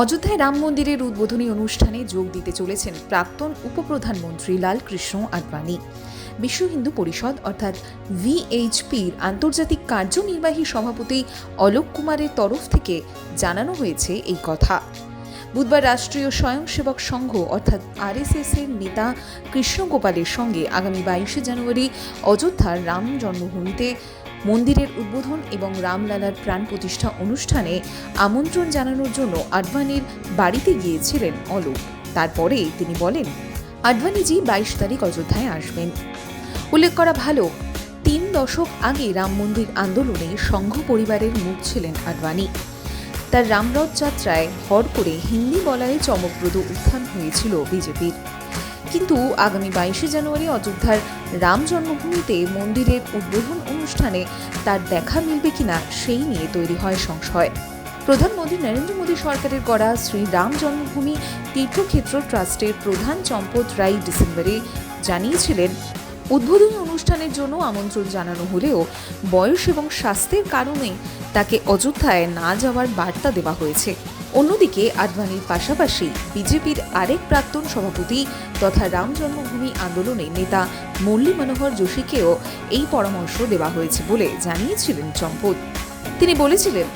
অযোধ্যায় রাম মন্দিরের উদ্বোধনী অনুষ্ঠানে যোগ দিতে চলেছেন প্রাক্তন উপপ্রধানমন্ত্রী লালকৃষ্ণ আডবাণী। বিশ্ব হিন্দু পরিষদ, অর্থাৎ ভিএইচপির আন্তর্জাতিক কার্যনির্বাহী সভাপতি অলোক কুমারের তরফ থেকে জানানো হয়েছে এই কথা। বুধবার রাষ্ট্রীয় স্বয়ংসেবক সংঘ, অর্থাৎ আরএসএস এর নেতা কৃষ্ণ গোপালের সঙ্গে আগামী বাইশে জানুয়ারি অযোধ্যার রাম জন্মভূমিতে মন্দিরের উদ্বোধন এবং রামলালার প্রাণ প্রতিষ্ঠা অনুষ্ঠানে আমন্ত্রণ জানানোর জন্য আডবাণীর বাড়িতে গিয়েছিলেন অলোক। তারপরে তিনি বলেন আডবাণীজি বাইশ তারিখ অযোধ্যায় আসবেন। উল্লেখ করা ভালো, তিন দশক আগে রাম মন্দির আন্দোলনে সংঘ পরিবারের মুখ ছিলেন আডবাণী তার রামরথ যাত্রায় হর করে হিন্দি বলায় চমকপ্রদ উত্থান হয়েছিল বিজেপির। কিন্তু আগামী বাইশে জানুয়ারি অযোধ্যার রাম জন্মভূমিতে মন্দিরের উদ্বোধন অনুষ্ঠানে তার দেখা মিলবে কিনা সেই নিয়ে তৈরি হয় সংশয়। প্রধানমন্ত্রী নরেন্দ্র মোদী সরকারের করা শ্রী রাম জন্মভূমি তীর্থক্ষেত্র ট্রাস্টের প্রধান চম্পত রায় ডিসেম্বরে জানিয়েছিলেন উদ্বোধনী অনুষ্ঠানের জন্য আমন্ত্রণ জানানো হলেও বয়স এবং স্বাস্থ্যের কারণে তাকে অযোধ্যায় না যাওয়ার বার্তা দেওয়া হয়েছে। অন্যদিকে আডবাণীর পাশাপাশি বিজেপির আরেক প্রাক্তন সভাপতি তথা রাম জন্মভূমি আন্দোলনের নেতা মুরলী মনোহর যোশীকেও এই পরামর্শ দেওয়া হয়েছে বলে জানিয়েছিলেন চম্পত তিনি বলেছিলেন,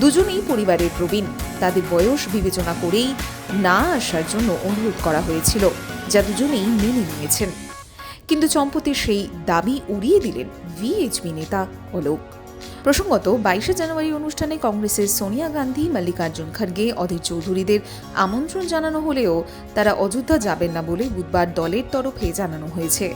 দুজনেই পরিবারের প্রবীণ। তাদের বয়স বিবেচনা করেই না আসার জন্য অনুরোধ করা হয়েছিল, যা দুজনেই মেনে নিয়েছেন। কিন্তু চম্পতির সেই দাবি উড়িয়ে দিলেন ভিএইচপি নেতা অলোক প্রসঙ্গত, বাইশে জানুয়ারি অনুষ্ঠানে কংগ্রেসের সোনিয়া গান্ধী, মল্লিকার্জুন খার্গে, অধীর চৌধুরীদের আমন্ত্রণ জানানো হলেও তারা অযোধ্যা যাবেন না বলে বুধবার দলের তরফে জানানো হয়েছে।